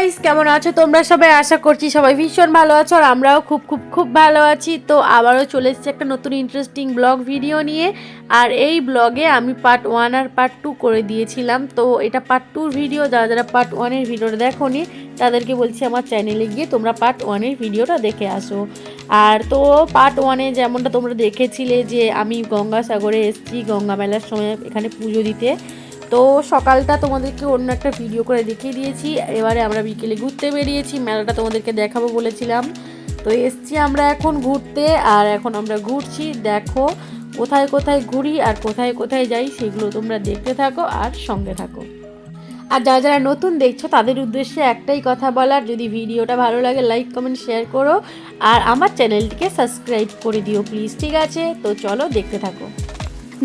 Guys কেমন আছো? তোমরা সবাই আশা করছি সবাই ভীষণ ভালো আছো আর আমরাও খুব খুব খুব ভালো আছি। তো আবারও চলে এসেছি একটা নতুন ইন্টারেস্টিং ব্লগ ভিডিও নিয়ে। আর এই ব্লগে আমি পার্ট ওয়ান আর পার্ট টু করে দিয়েছিলাম। তো এটা পার্ট টুর ভিডিও যারা যারা পার্ট ওয়ানের ভিডিওটা দেখো নি তাদেরকে বলছি আমার চ্যানেলে গিয়ে তোমরা পার্ট ওয়ানের ভিডিওটা দেখে আসো। আর তো পার্ট ওয়ানে যেমনটা তোমরা দেখেছিলে যে আমি গঙ্গাসাগরে এসেছি, গঙ্গা মেলার সময় এখানে পুজো দিতে। তো সকালটা তোমাদেরকে অন্য একটা ভিডিও করে দেখিয়ে দিয়েছি। এবারে আমরা বিকেলে ঘুরতে বেরিয়েছি, মেলাটা তোমাদেরকে দেখাবো বলেছিলাম। তো এসছি আমরা এখন ঘুরতে, আর এখন আমরা ঘুরছি, দেখো কোথায় কোথায় ঘুরি আর কোথায় কোথায় যাই, সেগুলো তোমরা দেখতে থাকো আর সঙ্গে থাকো। আর যারা যারা নতুন দেখছ, তাদের উদ্দেশ্যে একটাই কথা বলার, যদি ভিডিওটা ভালো লাগে লাইক কমেন্ট শেয়ার করো। আর আমার চ্যানেলটিকে সাবস্ক্রাইব করে দিও প্লিজ ঠিক আছে? তো চলো দেখতে থাকো।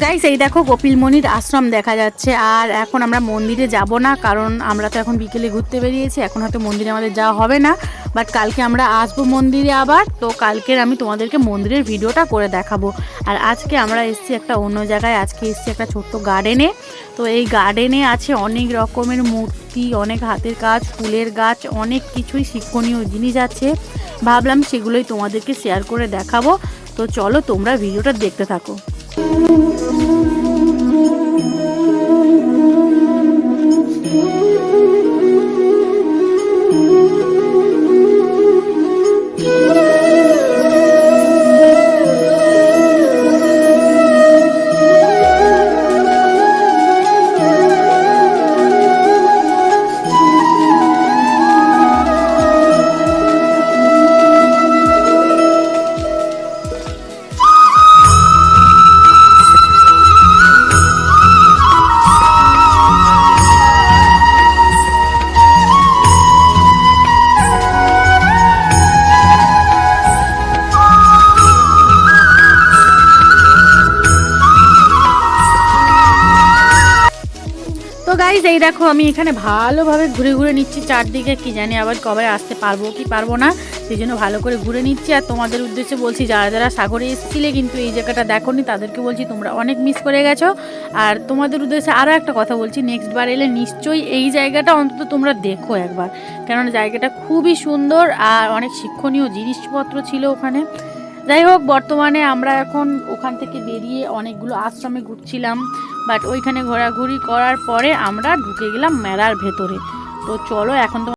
গাইস এই দেখো কপিলমণির আশ্রম দেখা যাচ্ছে। আর এখন আমরা মন্দিরে যাব না, কারণ আমরা তো এখন বিকেলে ঘুরতে বেরিয়েছি, এখন হয়তো মন্দিরে আমাদের যাওয়া হবে না। বাট কালকে আমরা আসব মন্দিরে আবার, তো কালকের আমি তোমাদেরকে মন্দিরের ভিডিওটা করে দেখাবো। আর আজকে আমরা এসেছি একটা অন্য জায়গায়, আজকে এসেছি একটা ছোট্ট গার্ডেনে তো এই গার্ডেনে আছে অনেক রকমের মূর্তি, অনেক হাতের কাজ, ফুলের গাছ, অনেক কিছুই শিক্ষণীয় জিনিস আছে। ভাবলাম সেগুলোই তোমাদেরকে শেয়ার করে দেখাবো। তো চলো তোমরা ভিডিওটা দেখতে থাকো। গাইজ এই দেখো, আমি এখানে ভালোভাবে ঘুরে ঘুরে নিচ্ছি চারদিকে। কি জানি আবার কবে আসতে পারব কি পারব না, সেই জন্য ভালো করে ঘুরে নিচ্ছি। আর তোমাদের উদ্দেশ্যে বলছি, যারা যারা সাগরে এসেছিলে, কিন্তু এই জায়গাটা দেখোনি, তাদেরকে বলছি তোমরা অনেক মিস করে গেছো। আর তোমাদের উদ্দেশ্যে আরও একটা কথা বলছি নেক্সট বার এলে নিশ্চয়ই এই জায়গাটা অন্তত তোমরা দেখো একবার। কেননা জায়গাটা খুবই সুন্দর আর অনেক শিক্ষণীয় জিনিসপত্র ছিল ওখানে। যাই হোক, বর্তমানে আমরা এখন ওখান থেকে বেরিয়ে অনেকগুলো আশ্রমে ঘুরছিলাম। বাট ওইখানে ঘোরাঘুরি করার পরে আমরা ঢুকে গেলাম মেলার ভেতরে। তো চলো এখন তো